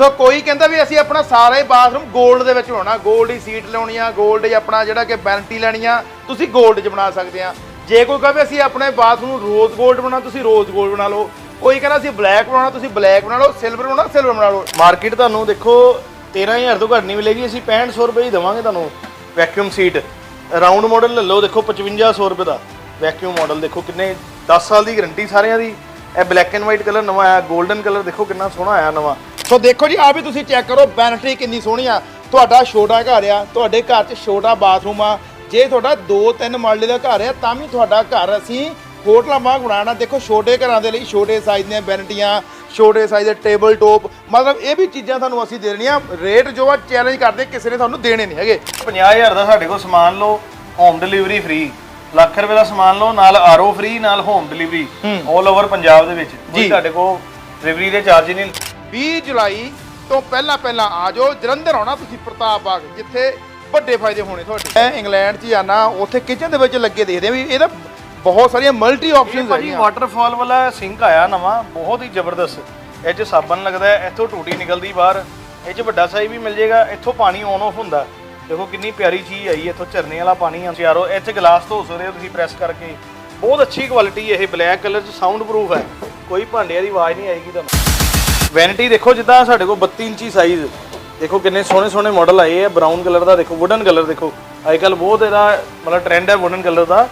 ਸੋ ਕੋਈ ਕਹਿੰਦਾ ਵੀ ਅਸੀਂ ਆਪਣਾ ਸਾਰਾ ਹੀ ਬਾਥਰੂਮ 골ਡ ਦੇ ਵਿੱਚ ਬਣਾਉਣਾ 골ਡ ਦੀ ਸੀਟ ਲਾਉਣੀ ਆ 골ਡ ਹੀ ਆਪਣਾ ਜਿਹੜਾ ਕਿ ਬੈਂਟੀ ਲੈਣੀ ਆ, ਤੁਸੀਂ 골ਡ 'ਚ ਬਣਾ ਸਕਦੇ ਆ। ਜੇ ਕੋਈ ਕਹੇ ਅਸੀਂ ਆਪਣੇ ਬਾਥਰੂਮ ਨੂੰ ਰੋਜ਼ 골ਡ ਬਣਾ ਤੁਸੀਂ ਰੋਜ਼ 골ਡ ਬਣਾ ਲਓ। ਕੋਈ ਕਹਿੰਦਾ ਅਸੀਂ ਬਲੈਕ ਬਣਾਉਣਾ, ਤੁਸੀਂ ਬਲੈਕ ਬਣਾ ਲਓ, ਸਿਲਵਰ ਬਣਾਉਣਾ, ਸਿਲਵਰ ਬਣਾ ਲਓ। ਮਾਰਕੀਟ ਤੁਹਾਨੂੰ ਦੇਖੋ 13000 ਤੋਂ ਘੱਟ ਨਹੀਂ ਮਿਲੇਗੀ, ਅਸੀਂ 6500 ਰੁਪਏ ਹੀ ਦਵਾਂਗੇ ਤੁਹਾਨੂੰ ਵੈਕਿਊਮ ਸੀਟ ਰਾਉਂਡ ਮਾਡਲ ਲੈ ਲਓ, ਦੇਖੋ 5500 ਰੁਪਏ ਦਾ ਵੈਕਿਊਮ ਮਾਡਲ ਦੇਖੋ ਕਿੰਨੇ 10 ਸਾਲ ਦੀ ਗਾਰੰਟੀ ਸਾਰਿਆਂ ਦੀ। ਇਹ ਬਲੈਕ ਐਂਡ ਵਾਈਟ ਕਲਰ ਨਵਾਂ ਆਇਆ 골ਡਨ ਕਲਰ ਦੇਖੋ ਕਿੰਨਾ ਸੋਹਣਾ ਆਇਆ ਨਵਾਂ। ਸੋ ਦੇਖੋ ਜੀ ਆ ਵੀ ਤੁਸੀਂ ਚੈੱਕ ਕਰੋ ਬੈਨਟਰੀ ਕਿੰਨੀ ਸੋਹਣੀ ਆ। ਤੁਹਾਡਾ ਛੋਟਾ ਘਰ ਆ ਤੁਹਾਡੇ ਘਰ 'ਚ ਛੋਟਾ ਬਾਥਰੂਮ ਆ। ਜੇ ਤੁਹਾਡਾ 2-3 ਮਰਲੇ ਦਾ ਘਰ ਆ ਤਾਂ ਵੀ ਤੁਹਾਡਾ ਘਰ ਅਸੀਂ ਹੋਟਲਾਂ ਵਾਂਗ ਬਣਾਉਣਾ। ਦੇਖੋ ਛੋਟੇ ਘਰਾਂ ਦੇ ਲਈ ਛੋਟੇ ਸਾਈਜ਼ ਦੀਆਂ ਬੈਨਟੀਆਂ ਛੋਟੇ ਸਾਈਜ਼ ਦੇ ਟੇਬਲ ਟੋਪ ਮਤਲਬ ਇਹ ਵੀ ਚੀਜ਼ਾਂ ਤੁਹਾਨੂੰ ਅਸੀਂ ਦੇਣੀਆਂ। ਰੇਟ ਜੋ ਆ ਚੈਲੰਜ ਕਰਦੇ ਕਿਸੇ ਨੇ ਤੁਹਾਨੂੰ ਦੇਣੇ ਨਹੀਂ ਹੈਗੇ। 50000 ਦਾ ਸਾਡੇ ਕੋਲ ਸਮਾਨ ਲਓ ਹੋਮ ਡਿਲੀਵਰੀ ਫ੍ਰੀ ਲੱਖ ਰੁਪਏ ਦਾ ਸਮਾਨ ਲਓ ਨਾਲ ਆਰਓ ਫ੍ਰੀ ਨਾਲ ਹੋਮ ਡਿਲੀਵਰੀ 올 ਓਵਰ ਪੰਜਾਬ ਦੇ ਵਿੱਚ। ਕੋਈ। ਤੁਹਾਡੇ ਕੋਲ ਡਿਲੀਵਰੀ ਦੇ ਚਾਰਜ ਨਹੀਂ। 20 ਜੁਲਾਈ ਤੋਂ ਪਹਿਲਾਂ ਪਹਿਲਾਂ ਆ ਜਾਓ। ਜਲੰਧਰ ਆਉਣਾ ਤੁਸੀਂ ਪ੍ਰਤਾਪ ਬਾਗ ਜਿੱਥੇ ਵੱਡੇ ਫਾਇਦੇ ਹੋਣੇ ਤੁਹਾਡੇ। ਮੈਂ ਇੰਗਲੈਂਡ 'ਚ ਜਾਣਾ ਉੱਥੇ ਕਿਚਨ ਦੇ ਵਿੱਚ ਲੱਗੇ ਦੇਖਦੇ ਆ ਵੀ ਇਹਦਾ ਬਹੁਤ ਸਾਰੀਆਂ ਮਲਟੀ ਇਹ ਆਪਸ਼ਨਸ ਭਾਜੀ ਹੈਗੀਆਂ। ਵਾਟਰਫਾਲ ਵਾਲਾ ਸਿੰਕ ਆਇਆ ਨਵਾਂ ਬਹੁਤ ਹੀ ਜ਼ਬਰਦਸਤ। ਇਹ 'ਚ ਸਾਬਣ ਲੱਗਦਾ ਹੈ ਇੱਥੋਂ ਟੂਟੀ ਨਿਕਲਦੀ ਬਾਹਰ। ਇਹ 'ਚ ਵੱਡਾ ਸਾਈਜ਼ ਵੀ ਮਿਲ ਜਾਏਗਾ ਇੱਥੋਂ ਪਾਣੀ ਔਨ ਆਫ ਹੁੰਦਾ। ਦੇਖੋ ਕਿੰਨੀ ਪਿਆਰੀ ਚੀਜ਼ ਆਈ ਇੱਥੋਂ ਝਰਨੇ ਵਾਲਾ ਪਾਣੀ ਆ। ਇਹ 'ਚ ਗਲਾਸ ਧੋ ਸਕਦੇ ਹੋ ਤੁਸੀਂ ਪ੍ਰੈਸ ਕਰਕੇ। ਬਹੁਤ ਅੱਛੀ ਕੁਆਲਿਟੀ ਇਹ ਬਲੈਕ ਕਲਰ 'ਚ ਸਾਊਂਡ ਪ੍ਰੂਫ ਹੈ। ਕੋਈ ਭਾਂਡਿਆਂ ਦੀ ਆਵਾਜ਼ ਨਹੀਂ ਆਏਗੀ ਤੁਹਾਨੂੰ। ਵੈਨਿਟੀ ਦੇਖੋ ਜਿੱਦਾਂ ਸਾਡੇ ਕੋਲ 32 ਇੰਚੀ ਸਾਈਜ਼ ਦੇਖੋ ਕਿੰਨੇ ਸੋਹਣੇ ਸੋਹਣੇ ਮਾਡਲ ਆਏ ਆ ਬਰਾਊਨ ਕਲਰ ਦਾ ਦੇਖੋ ਵੁਡਨ ਕਲਰ ਦੇਖੋ। ਅੱਜ ਕੱਲ ਬਹੁਤ ਇਹਦਾ ਮਤਲਬ ਟ੍ਰੈਂਡ ਹੈ ਵੁਡਨ ਕਲਰ ਦਾ।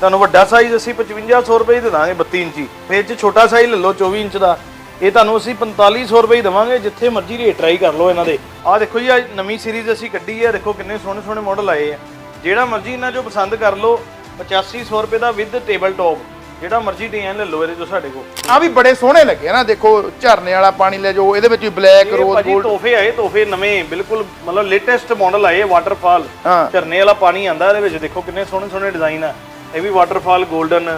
ਤੁਹਾਨੂੰ ਵੱਡਾ ਸਾਈਜ਼ ਅਸੀਂ 5500 ਰੁਪਏ ਹੀ ਦੇ ਦਾਂਗੇ 32 ਇੰਚੀ। ਫਿਰ ਇਹ 'ਚ ਛੋਟਾ ਸਾਈਜ਼ ਲੈ ਲਓ 24 ਇੰਚ ਦਾ। ਇਹ ਤੁਹਾਨੂੰ ਅਸੀਂ 4500 ਰੁਪਏ ਦੇਵਾਂਗੇ, ਜਿੱਥੇ ਮਰਜ਼ੀ ਰੇਟ ਟਰਾਈ ਕਰ ਲਓ ਇਹਨਾਂ ਦੇ। ਆਹ ਦੇਖੋ ਜੀ ਅੱਜ ਨਵੀਂ ਸੀਰੀਜ਼ ਅਸੀਂ ਕੱਢੀ ਹੈ ਦੇਖੋ ਕਿੰਨੇ ਸੋਹਣੇ ਸੋਹਣੇ ਮਾਡਲ ਆਏ ਆ। ਜਿਹੜਾ ਮਰਜ਼ੀ ਇਹਨਾਂ ਚੋਂ ਪਸੰਦ ਕਰ ਲਓ 8500 ਰੁਪਏ ਦਾ ਵਿਦ ਟੇਬਲ ਟੌਪ ਜਿਹੜਾ ਮਰਜ਼ੀ ਡਿਜ਼ਾਈਨ ਲੈ ਲਓ ਇਹਦੇ ਚੋਂ ਸਾਡੇ ਕੋਲ। ਆ ਵੀ ਬੜੇ ਸੋਹਣੇ ਲੱਗੇ ਨਾ ਦੇਖੋ ਝਰਨੇ ਵਾਲਾ ਪਾਣੀ ਲੈ ਜਾਓ ਇਹਦੇ ਵਿੱਚ ਵੀ ਬਲੈਕ ਰੋਜ਼ ਭਾਜੀ 골ਡ ਤੋਹਫੇ ਆਏ ਤੋਹਫੇ ਨਵੇਂ ਬਿਲਕੁਲ ਮਤਲਬ ਲੇਟੈਸਟ ਮਾਡਲ ਆਏ ਵਾਟਰਫਾਲ ਹਾਂ। ਝਰਨੇ ਵਾਲਾ ਪਾਣੀ ਆਂਦਾ ਇਹਦੇ ਵਿੱਚ ਦੇਖੋ ਕਿੰਨੇ ਸੋਹਣੇ ਸੋਹਣੇ ਡਿਜ਼ਾਈਨ ਆ। ਇਹ ਵੀ ਵਾਟਰਫਾਲ 골ਡਨ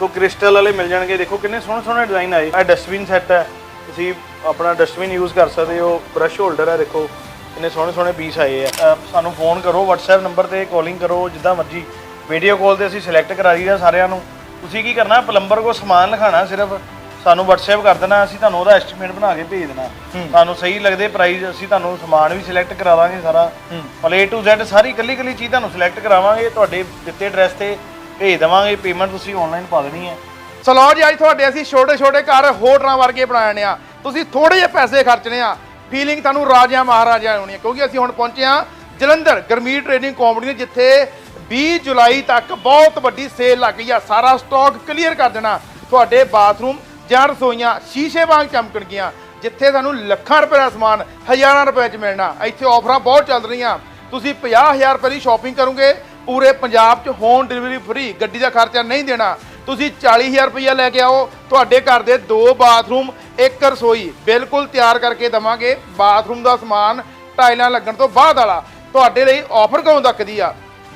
ਕੋ ਕ੍ਰਿਸਟਲ ਵਾਲੇ ਮਿਲ ਜਾਣਗੇ ਦੇਖੋ ਕਿੰਨੇ ਸੋਹਣੇ ਸੋਹਣੇ ਡਿਜ਼ਾਈਨ ਆਏ। ਇਹ ਡਸਟਬਿਨ ਸੈੱਟ ਹੈ ਤੁਸੀਂ ਆਪਣਾ ਡਸਟਬਿਨ ਯੂਜ਼ ਕਰ ਸਕਦੇ ਹੋ ਬ੍ਰਸ਼ ਹੋਲਡਰ ਹੈ ਦੇਖੋ ਕਿੰਨੇ ਸੋਹਣੇ ਸੋਹਣੇ ਪੀਸ ਆਏ ਆ। ਅਹ ਸਾਨੂੰ ਫੋਨ ਕਰੋ WhatsApp ਨੰਬਰ ਤੇ ਕਾਲਿੰਗ ਕਰੋ ਜਿੱਦਾਂ ਮਰਜ਼ੀ। ਵੀਡੀਓ ਕਾਲ ਤੇ ਅਸੀਂ ਸਿਲੈਕਟ ਕਰਾ ਦਈਦਾ ਸਾਰਿਆਂ ਨੂੰ। ਤੁਸੀਂ ਕੀ ਕਰਨਾ? ਪਲੰਬਰ ਕੋ ਸਮਾਨ ਲਿਖਾਣਾ ਸਿਰਫ। ਸਾਨੂੰ WhatsApp ਕਰ ਦੇਣਾ ਅਸੀਂ ਤੁਹਾਨੂੰ ਉਹਦਾ ਐਸਟੀਮੇਟ ਬਣਾ ਕੇ ਭੇਜ ਦੇਣਾ। ਤੁਹਾਨੂੰ ਸਹੀ ਲੱਗਦੇ ਪ੍ਰਾਈਸ ਅਸੀਂ ਤੁਹਾਨੂੰ ਸਮਾਨ ਵੀ ਸਿਲੈਕਟ ਕਰਾ ਦਾਂਗੇ ਸਾਰਾ। ਮਤਲਬ A to Z ਸਾਰੀ ਕੱਲੀ ਕੱਲੀ ਚੀਜ਼ ਤੁਹਾਨੂੰ ਸਿਲੈਕਟ ਕਰਾਵਾਂਗੇ ਤੁਹਾਡੇ ਦਿੱਤੇ ਐਡਰੈਸ ਤੇ ਭੇਜ ਦੇਵਾਂਗੇ ਪੇਮੈਂਟ ਤੁਸੀਂ ਆਨਲਾਈਨ ਪਾ ਦੇਣੀ ਹੈ। ਸੋ ਲਓ ਜੀ ਅੱਜ ਤੁਹਾਡੇ ਅਸੀਂ ਛੋਟੇ ਛੋਟੇ ਘਰ ਹੋਟਲਾਂ ਵਰਗੇ ਬਣਾਣੇ ਆ। ਤੁਸੀਂ ਥੋੜੇ ਜਿਹੇ ਪੈਸੇ ਖਰਚਣੇ ਆ। ਫੀਲਿੰਗ ਤੁਹਾਨੂੰ ਰਾਜਾ ਮਹਾਰਾਜਾ ਹੋਣੀ ਹੈ ਕਿਉਂਕਿ ਅਸੀਂ ਹੁਣ ਪਹੁੰਚੇ ਆ ਜਲੰਧਰ ਗਰਮੀ ਟ੍ਰੇਡਿੰਗ ਕੰਪਨੀ ਜਿੱਥੇ 20 ਜੁਲਾਈ ਤੱਕ ਬਹੁਤ ਵੱਡੀ ਸੇਲ ਲੱਗ ਗਈ ਆ, ਸਾਰਾ ਸਟਾਕ ਕਲੀਅਰ ਕਰ ਦੇਣਾ। ਤੁਹਾਡੇ ਬਾਥਰੂਮ ਜਾਂ ਰਸੋਈਆਂ ਸ਼ੀਸ਼ੇ ਵਾਂਗ ਚਮਕਣਗੀਆਂ ਜਿੱਥੇ ਤੁਹਾਨੂੰ ਲੱਖਾਂ ਰੁਪਏ ਦਾ ਸਮਾਨ, ਹਜ਼ਾਰਾਂ ਰੁਪਏ 'ਚ ਮਿਲਣਾ। ਇੱਥੇ ਆਫਰਾਂ ਬਹੁਤ ਚੱਲ ਰਹੀਆਂ। ਤੁਸੀਂ 50000 ਰੁਪਏ ਦੀ ਸ਼ਾਪਿੰਗ ਕਰੋਗੇ, ਪੂਰੇ ਪੰਜਾਬ 'ਚ ਹੋਮ ਡਿਲੀਵਰੀ ਫ੍ਰੀ ਗੱਡੀ ਦਾ ਖਰਚਾ ਨਹੀਂ ਦੇਣਾ। ਤੁਸੀਂ 40000 ਰੁਪਇਆ ਲੈ ਕੇ ਆਓ, ਤੁਹਾਡੇ ਘਰ ਦੇ ਦੋ ਬਾਥਰੂਮ ਇੱਕ ਰਸੋਈ, ਬਿਲਕੁਲ ਤਿਆਰ ਕਰਕੇ ਦਵਾਂਗੇ। ਬਾਥਰੂਮ ਦਾ ਸਮਾਨ ਟਾਈਲਾਂ ਲੱਗਣ ਤੋਂ ਬਾਅਦ ਵਾਲਾ, ਤੁਹਾਡੇ ਲਈ ਆਫਰ ਕਦੋਂ ਤੱਕ ਦੀ ਆ?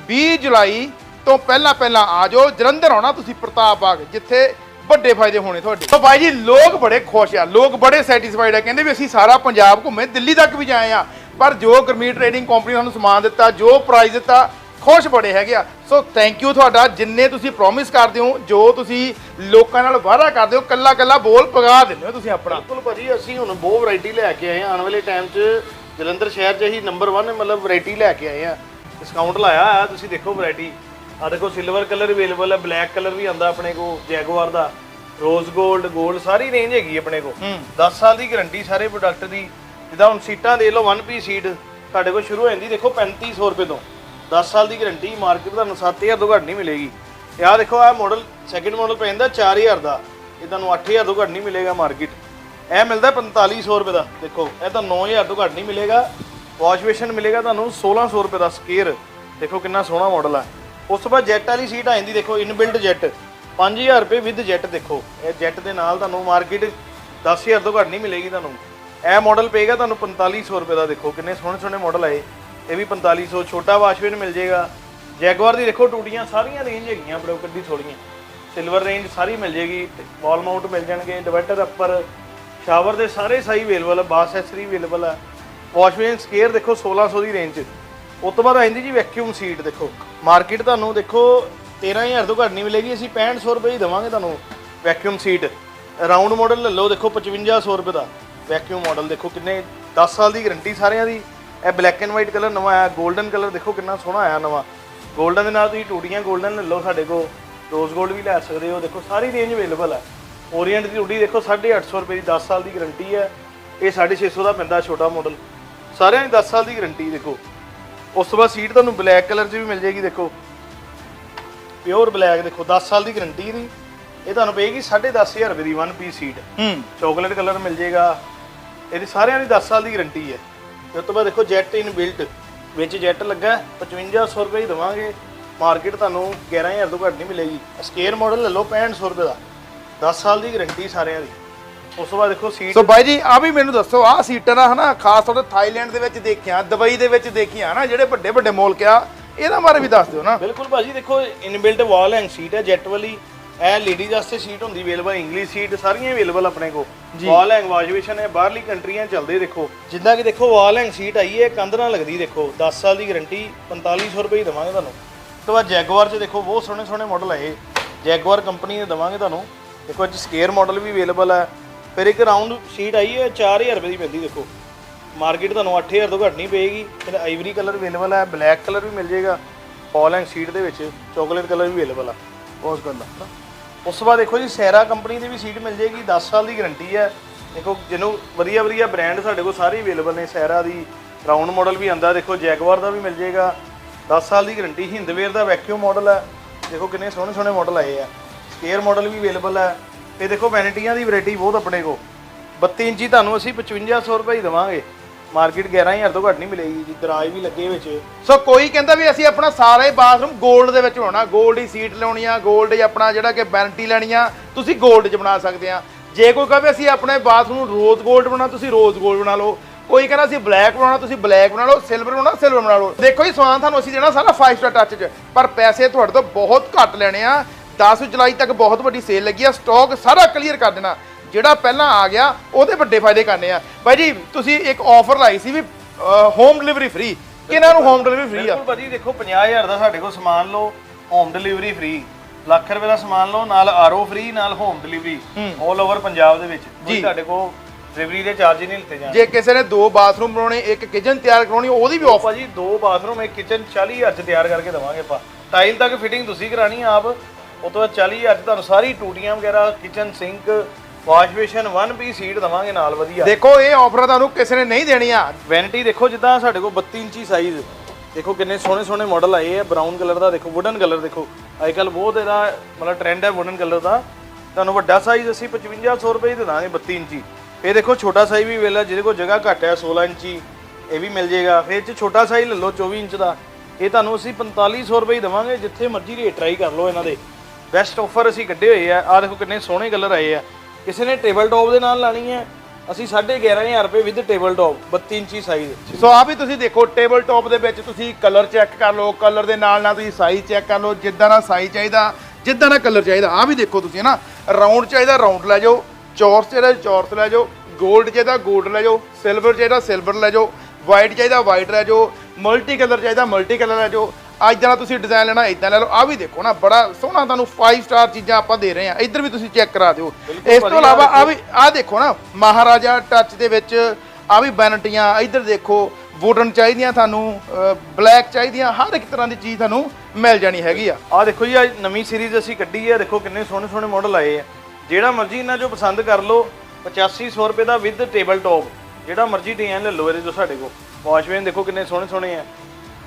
20 ਜੁਲਾਈ ਤੋਂ ਪਹਿਲਾਂ ਪਹਿਲਾਂ ਆ ਜਾਓ। ਜਲੰਧਰ ਆਉਣਾ ਤੁਸੀਂ ਪ੍ਰਤਾਪ ਬਾਗ ਜਿੱਥੇ ਵੱਡੇ ਫਾਇਦੇ ਹੋਣੇ ਤੁਹਾਡੇ। ਤਾਂ ਬਾਈ ਜੀ ਲੋਕ ਬੜੇ ਖੁਸ਼ ਆ। ਲੋਕ ਬੜੇ ਸੈਟੀਸਫਾਈਡ ਆ। ਕਹਿੰਦੇ ਵੀ ਅਸੀਂ ਸਾਰਾ ਪੰਜਾਬ ਘੁੰਮੇ ਦਿੱਲੀ ਤੱਕ ਵੀ ਜਾਏ ਆ। ਪਰ ਜੋ ਗਰਮੀ ਟ੍ਰੇਡਿੰਗ ਕੰਪਨੀ ਸਾਨੂੰ ਸਮਾਨ ਦਿੱਤਾ ਜੋ ਪ੍ਰਾਈਸ ਦਿੱਤਾ ਖੁਸ਼ ਬੜੇ ਹੈਗੇ ਆ। ਸੋ ਥੈਂਕ ਯੂ ਤੁਹਾਡਾ। ਜਿੰਨੇ ਤੁਸੀਂ ਪ੍ਰੋਮਿਸ ਕਰਦੇ ਹੋ ਜੋ ਤੁਸੀਂ ਲੋਕਾਂ ਨਾਲ ਵਾਅਦਾ ਕਰਦੇ ਹੋ ਕੱਲਾ ਕੱਲਾ ਬੋਲ ਪਗਾ ਦਿੰਦੇ ਹੋ ਤੁਸੀਂ ਆਪਣਾ। ਬਿਲਕੁਲ ਭਾਜੀ ਅਸੀਂ ਹੁਣ ਬਹੁਤ ਵੈਰਾਈਟੀ ਲੈ ਕੇ ਆਏ ਹਾਂ ਆਉਣ ਵਾਲੇ ਟਾਈਮ 'ਚ ਜਲੰਧਰ ਸ਼ਹਿਰ 'ਚ ਹੀ ਨੰਬਰ 1 ਮਤਲਬ ਵੈਰਾਈਟੀ ਲੈ ਕੇ ਆਏ ਆ। ਡਿਸਕਾਊਂਟ ਲਾਇਆ ਆ ਤੁਸੀਂ ਦੇਖੋ ਵੈਰਾਈਟੀ ਆ ਦੇਖੋ ਸਿਲਵਰ ਕਲਰ ਅਵੇਲੇਬਲ ਹੈ ਬਲੈਕ ਕਲਰ ਵੀ ਆਂਦਾ ਆਪਣੇ ਕੋ ਜੈਗੁਆਰ ਦਾ। ਰੋਜ਼ 골ਡ 골ਡ ਸਾਰੀ ਰੇਂਜ ਹੈਗੀ ਆਪਣੇ ਕੋ 10 ਸਾਲ ਦੀ ਗਾਰੰਟੀ ਸਾਰੇ ਪ੍ਰੋਡਕਟ ਦੀ। ਜਿੱਦਾਂ ਹੁਣ ਸੀਟਾਂ ਦੇ ਲਓ 1 ਪੀ ਸੀਟ ਤੁਹਾਡੇ ਕੋਲ ਸ਼ੁਰੂ ਹੋ ਜਾਂਦੀ ਦੇਖੋ 3500 ਰੁਪਏ ਤੋਂ। 10 ਸਾਲ ਦੀ ਗਾਰੰਟੀ ਮਾਰਕੀਟ ਤੁਹਾਨੂੰ 7000 ਤੋਂ ਘੱਟ ਨਹੀਂ ਮਿਲੇਗੀ। ਇਹ ਆਹ ਦੇਖੋ ਆਹ ਮਾਡਲ ਸੈਕਿੰਡ ਮਾਡਲ ਪੈ ਜਾਂਦਾ 4000 ਦਾ। ਇਹ ਤੁਹਾਨੂੰ 8000 ਤੋਂ ਘੱਟ ਨਹੀਂ ਮਿਲੇਗਾ ਮਾਰਕੀਟ ਇਹ ਮਿਲਦਾ 4500 ਰੁਪਏ ਦਾ ਦੇਖੋ। ਇਹ ਤਾਂ 9000 ਤੋਂ ਘੱਟ ਨਹੀਂ ਮਿਲੇਗਾ। ਵਾਸ਼ ਬੇਸ਼ਨ ਮਿਲੇਗਾ ਤੁਹਾਨੂੰ 1600 ਰੁਪਏ ਦਾ ਸਕੇਅਰ। ਦੇਖੋ ਕਿੰਨਾ ਸੋਹਣਾ ਮਾਡਲ ਹੈ ਉਸ ਤੋਂ ਬਾਅਦ ਜੈਟ ਵਾਲੀ ਸੀਟ ਆ ਜਾਂਦੀ, ਦੇਖੋ ਇਨਬਿਲਟ ਜੈਟ 5000 ਰੁਪਏ ਵਿਦ ਜੈਟ ਦੇਖੋ। ਇਹ ਜੈਟ ਦੇ ਨਾਲ ਤੁਹਾਨੂੰ ਮਾਰਕੀਟ 10000 ਤੋਂ ਘੱਟ ਨਹੀਂ ਮਿਲੇਗੀ ਤੁਹਾਨੂੰ। ਇਹ ਮਾਡਲ ਪਏਗਾ ਤੁਹਾਨੂੰ 4500 ਰੁਪਏ ਦਾ, ਦੇਖੋ ਕਿੰਨੇ ਸੋਹਣੇ ਸੋਹਣੇ ਮਾਡਲ ਆਏ ਇਹ। ਵੀ 4500 ਛੋਟਾ ਵਾਸ਼ਵੇਨ ਮਿਲ ਜਾਏਗਾ ਜੈਗਵਾਰ ਦੀ ਦੇਖੋ ਟੂਟੀਆਂ ਸਾਰੀਆਂ ਰੇਂਜ ਹੈਗੀਆਂ, ਬੜੇ ਕੱਢੀ ਥੋੜੀਆਂ। ਸਿਲਵਰ ਰੇਂਜ ਸਾਰੀ ਮਿਲ ਜੇਗੀ ਵਾਲ ਮਾਊਂਟ ਮਿਲ ਜਾਣਗੇ ਡਿਵਾਈਡਰ ਅੱਪਰ ਸ਼ਾਵਰ ਦੇ ਸਾਰੇ ਸਾਈ ਅਵੇਲੇਬਲ ਹੈ ਬਾਸ ਐਸਰੀ ਅਵੇਲੇਬਲ ਹੈ ਵਾਸ਼ਵੇਨ ਸਕੇਅਰ ਦੇਖੋ 1600 ਦੀ ਰੇਂਜ 'ਚ ਉਸ ਤੋਂ ਬਾਅਦ ਆ ਜਾਂਦੀ ਜੀ ਵੈਕਿਊਮ ਸੀਟ ਦੇਖੋ। ਮਾਰਕੀਟ ਤੁਹਾਨੂੰ ਦੇਖੋ 13000 ਤੋਂ ਘੱਟ ਨਹੀਂ ਮਿਲੇਗੀ, ਅਸੀਂ 6500 ਰੁਪਏ ਹੀ ਦਵਾਂਗੇ ਤੁਹਾਨੂੰ ਵੈਕਿਊਮ ਸੀਟ ਰਾਉਂਡ ਮਾਡਲ ਲੈ ਲਓ ਦੇਖੋ 5500 ਰੁਪਏ ਦਾ ਵੈਕਿਊਮ ਮਾਡਲ ਦੇਖੋ ਕਿੰਨੇ 10 ਸਾਲ ਦੀ ਗਰੰਟੀ ਸਾਰਿਆਂ ਦੀ। ਇਹ ਬਲੈਕ ਐਂਡ ਵਾਈਟ ਕਲਰ ਨਵਾਂ ਆਇਆ 골ਡਨ ਕਲਰ ਦੇਖੋ ਕਿੰਨਾ ਸੋਹਣਾ ਆਇਆ ਨਵਾਂ। 골ਡਨ ਦੇ ਨਾਲ ਤੁਸੀਂ ਟੂਟੀਆਂ 골ਡਨ ਲੈ ਲਓ ਸਾਡੇ ਕੋਲ। ਰੋਜ਼ 골ਡ ਵੀ ਲੈ ਸਕਦੇ ਹੋ, ਦੇਖੋ ਸਾਰੀ ਰੇਂਜ ਅਵੇਲੇਬਲ ਹੈ ਓਰੀਐਂਟ ਦੀ ਟੂਟੀ ਦੇਖੋ 850 ਰੁਪਏ ਦੀ 10 ਸਾਲ ਦੀ ਗਰੰਟੀ ਹੈ ਇਹ 650 ਦਾ ਪੈਂਦਾ ਛੋਟਾ ਮਾਡਲ ਸਾਰਿਆਂ ਦੀ 10 ਸਾਲ ਦੀ ਗਾਰੰਟੀ ਦੇਖੋ। ਉਸ ਤੋਂ ਬਾਅਦ ਸੀਟ ਤੁਹਾਨੂੰ ਬਲੈਕ ਕਲਰ 'ਚ ਵੀ ਮਿਲ ਜੇਗੀ ਦੇਖੋ। ਪਿਓਰ ਬਲੈਕ ਦੇਖੋ 10 ਸਾਲ ਦੀ ਗਾਰੰਟੀ ਦੀ। ਇਹ ਤੁਹਾਨੂੰ ਪਏਗੀ 10500 ਰੁਪਏ ਦੀ 1 ਪੀਸ ਸੀਟ। ਹੂੰ। ਚਾਕਲੇਟ ਕਲਰ ਮਿਲ ਜੇਗਾ ਇਹਦੀ ਸਾਰਿਆਂ ਦੀ 10 ਸਾਲ ਦੀ ਗਾਰੰਟੀ ਹੈ। ਉਸ ਤੋਂ ਬਾਅਦ ਦੇਖੋ ਜੈਟ ਇਨ ਬਿਲਟ ਵਿੱਚ ਜੈਟ ਲੱਗਾ ਹੈ, 5500 ਰੁਪਏ ਹੀ ਦਵਾਂਗੇ। ਮਾਰਕੀਟ ਤੁਹਾਨੂੰ 11000 ਤੋਂ ਘੱਟ ਨਹੀਂ ਮਿਲੇਗੀ। ਸਕੇਅਰ ਮਾਡਲ ਲੈ ਲਓ 6500 ਰੁਪਏ ਦਾ। 10 ਸਾਲ ਦੀ ਗਾਰੰਟੀ ਸਾਰਿਆਂ ਦੀ। ਉਸ ਤੋਂ ਬਾਅਦ ਦੇਖੋ ਸੀਟ ਸੋ ਬਾਈ ਜੀ ਆ ਵੀ ਮੈਨੂੰ ਦੱਸੋ ਆ ਸੀਟਾਂ ਨਾ ਹਨਾ ਖਾਸ ਤੌਰ ਤੇ ਥਾਈਲੈਂਡ ਦੇ ਵਿੱਚ ਦੇਖੀਆਂ ਦੁਬਈ ਦੇ ਵਿੱਚ ਦੇਖੀਆਂ ਨਾ ਜਿਹੜੇ ਵੱਡੇ ਵੱਡੇ ਮੁਲਕ ਆ ਇਹਨਾਂ ਬਾਰੇ ਵੀ ਦੱਸ ਦਿਓ ਨਾ। ਬਿਲਕੁਲ ਭਾਜੀ ਦੇਖੋ ਇਨਬਿਲਟ ਵਾਲ ਹੈਂਗ ਸੀਟ ਹੈ ਜੈਟ ਵਾਲੀ। ਇਹ ਲੇਡੀਜ਼ ਵਾਸਤੇ ਸੀਟ ਹੁੰਦੀ ਅਵੇਲੇਬਲ ਇੰਗਲਿਸ਼ ਸੀਟ ਸਾਰੀਆਂ ਅਵੇਲੇਬਲ ਆਪਣੇ ਕੋ ਵਾਲ ਹੈਂਗ ਵਾਸ਼ਵੇਸ਼ਨ ਹੈ ਬਾਹਰਲੀ ਕੰਟਰੀਆਂ ਚੱਲਦੇ ਦੇਖੋ। ਜਿੱਦਾਂ ਕਿ ਦੇਖੋ ਵਾਲ ਹੈਂਗ ਸੀਟ ਆਈ ਹੈ ਕੰਧ ਨਾਲ ਲੱਗਦੀ ਦੇਖੋ। 10 ਸਾਲ ਦੀ ਗਾਰੰਟੀ 4500 ਰੁਪਏ ਹੀ ਦਵਾਂਗੇ ਤੁਹਾਨੂੰ। ਤੋਂ ਬਾਅਦ ਜੈਗਵਾਰ 'ਚ ਦੇਖੋ ਬਹੁਤ ਸੋਹਣੇ ਸੋਹਣੇ ਮਾਡਲ ਆਏ। ਜੈਗਵਾਰ ਕੰਪਨੀ ਦੇ ਦਵਾਂਗੇ ਤੁਹਾਨੂੰ। ਦੇਖੋ ਅੱਜ ਸਕੇਅਰ ਮਾਡਲ ਵੀ ਅਵੇਲੇਬਲ ਹੈ। ਫਿਰ ਇੱਕ ਰਾਉਂਡ ਸੀਟ ਆਈ ਹੈ 4000 ਰੁਪਏ ਦੀ ਪੈਂਦੀ ਦੇਖੋ। ਮਾਰਕੀਟ ਤੁਹਾਨੂੰ 8000 ਤੋਂ ਘੱਟ ਨਹੀਂ ਪਏਗੀ। ਫਿਰ ਆਈਵਰੀ ਕਲਰ ਅਵੇਲੇਬਲ ਹੈ ਬਲੈਕ ਕਲਰ ਵੀ ਮਿਲ ਜਾਏਗਾ। ਆਲ ਐਂਡ ਸੀਟ ਦੇ ਵਿੱਚ ਚਾਕਲੇਟ ਕਲਰ ਵੀ ਅਵੇਲੇਬਲ ਆ। ਉਸ ਗੰਦਾ ਹਨਾ ਉਸ ਤੋਂ ਬਾਅਦ ਦੇਖੋ ਜੀ ਸੈਰਾ ਕੰਪਨੀ ਦੀ ਵੀ ਸੀਟ ਮਿਲ ਜਾਏਗੀ 10 ਸਾਲ ਦੀ ਗਾਰੰਟੀ ਹੈ ਦੇਖੋ, ਜਿਹਨੂੰ ਵਧੀਆ ਵਧੀਆ ਬ੍ਰਾਂਡ ਸਾਡੇ ਕੋਲ ਸਾਰੇ ਅਵੇਲੇਬਲ ਨੇ ਸੈਰਾ ਦੀ ਰਾਉਂਡ ਮਾਡਲ ਵੀ ਆਂਦਾ ਦੇਖੋ ਜੈਗਵਾਰ ਦਾ ਵੀ ਮਿਲ ਜਾਏਗਾ। 10 ਸਾਲ ਦੀ ਗਾਰੰਟੀ ਹਿੰਦਵੇਅਰ ਦਾ ਵੈਕਿਊਮ ਮਾਡਲ ਹੈ ਦੇਖੋ, ਕਿੰਨੇ ਸੋਹਣੇ ਸੋਹਣੇ ਮਾਡਲ ਆਏ ਆ। ਸਕੇਅਰ ਮਾਡਲ ਵੀ ਅਵੇਲੇਬਲ ਹੈ ਇਹ ਦੇਖੋ ਵੈਨਿਟੀਆਂ ਦੀ ਵੈਰਾਈਟੀ ਬਹੁਤ ਆਪਣੇ ਕੋ 32 ਇੰਚੀ ਤੁਹਾਨੂੰ ਅਸੀਂ 5500 ਰੁਪਏ ਹੀ ਦਵਾਂਗੇ। ਮਾਰਕੀਟ 11000 ਤੋਂ ਘੱਟ ਨਹੀਂ ਮਿਲੇਗੀ ਜੀ, ਦਰਾਜ ਵੀ ਲੱਗੇ ਵਿੱਚ। ਸੋ ਕੋਈ ਕਹਿੰਦਾ ਵੀ ਅਸੀਂ ਆਪਣਾ ਸਾਰੇ ਬਾਥਰੂਮ 골ਡ ਦੇ ਵਿੱਚ ਹੋਣਾ 골ਡ ਹੀ ਸੀਟ ਲਾਉਣੀ ਆ 골ਡ ਹੀ ਆਪਣਾ ਜਿਹੜਾ ਕਿ ਵੈਨਿਟੀ ਲੈਣੀ ਆ, ਤੁਸੀਂ 골ਡ 'ਚ ਬਣਾ ਸਕਦੇ ਆ। ਜੇ ਕੋਈ ਕਹੇ ਅਸੀਂ ਆਪਣੇ ਬਾਥਰੂਮ ਰੋਜ਼ 골ਡ ਬਣਾ ਤੁਸੀਂ ਰੋਜ਼ 골ਡ ਬਣਾ ਲਓ। ਕੋਈ ਕਹਿੰਦਾ ਅਸੀਂ ਬਲੈਕ ਬਣਾਉਣਾ, ਤੁਸੀਂ ਬਲੈਕ ਬਣਾ ਲਓ। ਸਿਲਵਰ ਬਣਾਉਣਾ ਸਿਲਵਰ ਬਣਾ ਲਓ। ਦੇਖੋ ਜੀ ਸਵਾਨ ਤੁਹਾਨੂੰ ਅਸੀਂ ਦੇਣਾ ਸਾਰਾ 5 ਸਟਾਰ ਟੱਚ 'ਚ। ਪਰ ਪੈਸੇ ਤੁਹਾਡੇ ਤੋਂ ਬਹੁਤ ਘੱਟ ਲੈਣੇ ਆ। 10 ਜੁਲਾਈ ਤੱਕ ਬਹੁਤ ਵੱਡੀ ਸੇਲ ਲੱਗੀ ਆ। ਸਟਾਕ ਸਾਰਾ ਕਲੀਅਰ ਕਰ ਦੇਣਾ। ਜਿਹੜਾ ਪਹਿਲਾਂ ਆ ਗਿਆ ਉਹਦੇ ਵੱਡੇ ਫਾਇਦੇ ਕਰਨੇ ਆ। ਬਾਈ ਜੀ ਤੁਸੀਂ ਇੱਕ ਆਫਰ ਲਾਈ ਸੀ ਵੀ ਹੋਮ ਡਿਲੀਵਰੀ ਫ੍ਰੀ ਕਿਹਨਾਂ ਨੂੰ ਹੋਮ ਡਿਲੀਵਰੀ ਫ੍ਰੀ ਆ? ਬਿਲਕੁਲ ਭਾਜੀ ਦੇਖੋ 50000 ਦਾ ਸਾਡੇ ਕੋਲ ਸਮਾਨ ਲਓ ਹੋਮ ਡਿਲੀਵਰੀ ਫ੍ਰੀ ਲੱਖ ਰੁਪਏ ਦਾ ਸਮਾਨ ਲਓ ਨਾਲ ਆਰਓ ਫ੍ਰੀ ਨਾਲ ਹੋਮ ਡਿਲੀਵਰੀ 올 ਓਵਰ ਪੰਜਾਬ ਦੇ ਵਿੱਚ। ਕੋਈ ਤੁਹਾਡੇ ਕੋਲ ਡਿਲੀਵਰੀ ਦੇ ਚਾਰਜ ਨਹੀਂ ਲਿੱਤੇ ਜਾਣਗੇ ਜੇ ਕਿਸੇ ਨੇ ਦੋ ਬਾਥਰੂਮ ਬਣਾਉਣੇ ਇੱਕ ਕਿਚਨ ਤਿਆਰ ਕਰਾਉਣੀ ਉਹਦੀ ਵੀ ਆਫਰ ਭਾਜੀ ਦੋ ਬਾਥਰੂਮ ਇੱਕ ਕਿਚਨ 40000 ਚ ਤਿਆਰ ਕਰਕੇ ਦਵਾਂਗੇ ਆਪਾਂ। ਟਾਈਲ ਤੱਕ ਫਿਟਿੰਗ ਤੁਸੀਂ ਕਰਾਣੀ ਆਪ। ਉਹ ਤੋਂ ਬਾਅਦ 40000 ਚ ਤੁਹਾਨੂੰ ਸਾਰੀ ਟੂਟੀਆਂ ਵਗੈਰਾ kitchen sink wash basin 1 piece seat ਦਵਾਂਗੇ ਨਾਲ ਵਧੀਆ। ਦੇਖੋ ਇਹ ਆਫਰ ਤੁਹਾਨੂੰ ਕਿਸੇ ਨੇ ਨਹੀਂ ਦੇਣੀ ਆ। ਵੈਨਿਟੀ ਦੇਖੋ ਜਿੱਦਾਂ ਸਾਡੇ ਕੋਲ 32 ਇੰਚੀ ਸਾਈਜ਼ ਦੇਖੋ ਕਿੰਨੇ ਸੋਹਣੇ ਸੋਹਣੇ ਮਾਡਲ ਆਏ ਆ ਬਰਾਊਨ ਕਲਰ ਦਾ ਦੇਖੋ ਵੁਡਨ ਕਲਰ ਦੇਖੋ। ਅੱਜਕੱਲ ਬਹੁਤ ਇਹਦਾ ਮਤਲਬ ਟ੍ਰੈਂਡ ਹੈ ਵੁਡਨ ਕਲਰ ਦਾ। ਤੁਹਾਨੂੰ ਵੱਡਾ ਸਾਈਜ਼ ਅਸੀਂ 5500 ਰੁਪਏ ਦੇ ਦਾਂਗੇ 32 ਇੰਚੀ। ਇਹ ਦੇਖੋ ਛੋਟਾ ਸਾਈਜ਼ ਵੀ ਵੇਲਾ ਜਿਹਦੇ ਕੋਲ ਜਗ੍ਹਾ ਘੱਟ ਹੈ 16 ਇੰਚੀ ਇਹ ਵੀ ਮਿਲ ਜਾਏਗਾ। ਫਿਰ ਇਹ ਚ ਛੋਟਾ ਸਾਈਜ਼ ਲੈ ਲਓ 24 ਇੰਚ ਦਾ। ਇਹ ਤੁਹਾਨੂੰ ਅਸੀਂ 4500 ਰੁਪਏ ਦੇਵਾਂਗੇ ਜਿੱਥੇ ਮਰਜ਼ੀ ਰੇਟ ਟਰਾਈ ਕਰ ਲਓ ਇਹਨਾਂ ਦੇ। ਬੈਸਟ ਆਫਰ ਅਸੀਂ ਕੱਢੇ ਹੋਏ ਆ। ਆ ਦੇਖੋ ਕਿੰਨੇ ਸੋਹਣੇ ਕਲਰ ਆਏ ਆ। ਕਿਸੇ ਨੇ ਟੇਬਲ ਟੌਪ ਦੇ ਨਾਲ ਲਾਣੀ ਹੈ ਅਸੀਂ 11500 ਰੁਪਏ ਵਿਦ ਟੇਬਲ ਟੌਪ 32 ਇੰਚੀ ਸਾਈਜ਼ ਸੋ ਆ ਵੀ ਤੁਸੀਂ ਦੇਖੋ ਟੇਬਲ ਟੌਪ ਦੇ ਵਿੱਚ ਤੁਸੀਂ ਕਲਰ ਚੈੱਕ ਕਰ ਲਓ ਕਲਰ ਦੇ ਨਾਲ ਨਾਲ ਤੁਸੀਂ ਸਾਈਜ਼ ਚੈੱਕ ਕਰ ਲਓ, ਜਿੱਦਾਂ ਦਾ ਸਾਈਜ਼ ਚਾਹੀਦਾ, ਜਿੱਦਾਂ ਦਾ ਕਲਰ ਚਾਹੀਦਾ। ਆ ਵੀ ਦੇਖੋ ਤੁਸੀਂ ਨਾ ਰਾਉਂਡ ਚਾਹੀਦਾ ਰਾਉਂਡ ਲੈ ਜਾਓ ਚੌਰਸ ਚਾਹੀਦਾ ਚੌਰਸ ਲੈ ਜਾਓ 골ਡ ਚਾਹੀਦਾ 골ਡ ਲੈ ਜਾਓ ਸਿਲਵਰ ਚਾਹੀਦਾ ਸਿਲਵਰ ਲੈ ਜਾਓ ਵਾਈਟ ਚਾਹੀਦਾ ਵਾਈਟ ਲੈ ਜਾਓ ਮਲਟੀ ਕਲਰ ਚਾਹੀਦਾ ਮਲਟੀ ਕਲਰ ਲੈ ਜਾਓ। ਅੱਜ ਦਾ ਤੁਸੀਂ ਡਿਜ਼ਾਈਨ ਲੈਣਾ ਇਦਾਂ ਲੈ ਲਓ। ਆ ਵੀ ਦੇਖੋ ਨਾ ਬੜਾ ਸੋਹਣਾ ਤੁਹਾਨੂੰ 5 ਸਟਾਰ ਚੀਜ਼ਾਂ ਆਪਾਂ ਦੇ ਰਹੇ ਆ ਇੱਧਰ ਵੀ ਤੁਸੀਂ ਚੈੱਕ ਕਰਾ ਦਿਓ। ਇਸ ਤੋਂ ਇਲਾਵਾ ਆ ਵੀ ਆ ਦੇਖੋ ਨਾ ਮਹਾਰਾਜਾ ਟੱਚ ਦੇ ਵਿੱਚ ਆ ਵੀ ਬੈਨਟੀਆਂ ਇੱਧਰ ਦੇਖੋ ਵੁਡਨ ਚਾਹੀਦੀਆਂ ਤੁਹਾਨੂੰ ਬਲੈਕ ਚਾਹੀਦੀਆਂ ਹਰ ਇੱਕ ਤਰ੍ਹਾਂ ਦੀ ਚੀਜ਼ ਤੁਹਾਨੂੰ ਮਿਲ ਜਾਣੀ ਹੈਗੀ ਆ। ਆ ਦੇਖੋ ਜੀ ਅੱਜ ਨਵੀਂ ਸੀਰੀਜ਼ ਅਸੀਂ ਕੱਢੀ ਹੈ ਦੇਖੋ ਕਿੰਨੇ ਸੋਹਣੇ ਸੋਹਣੇ ਮਾਡਲ ਆਏ ਆ। ਜਿਹੜਾ ਮਰਜ਼ੀ ਇਹਨਾਂ ਚੋਂ ਪਸੰਦ ਕਰ ਲਓ 8500 ਰੁਪਏ ਦਾ ਵਿਦ ਟੇਬਲ ਟੌਪ ਜਿਹੜਾ ਮਰਜ਼ੀ ਡਿਜ਼ਾਈਨ ਲੈ ਲਓ ਇਹਦੇ ਤੋਂ ਸਾਡੇ ਕੋਲ। ਵਾਸ਼ਵੇਨ ਦੇਖੋ ਕਿੰਨੇ ਸੋਹਣੇ ਸੋਹਣੇ ਆ।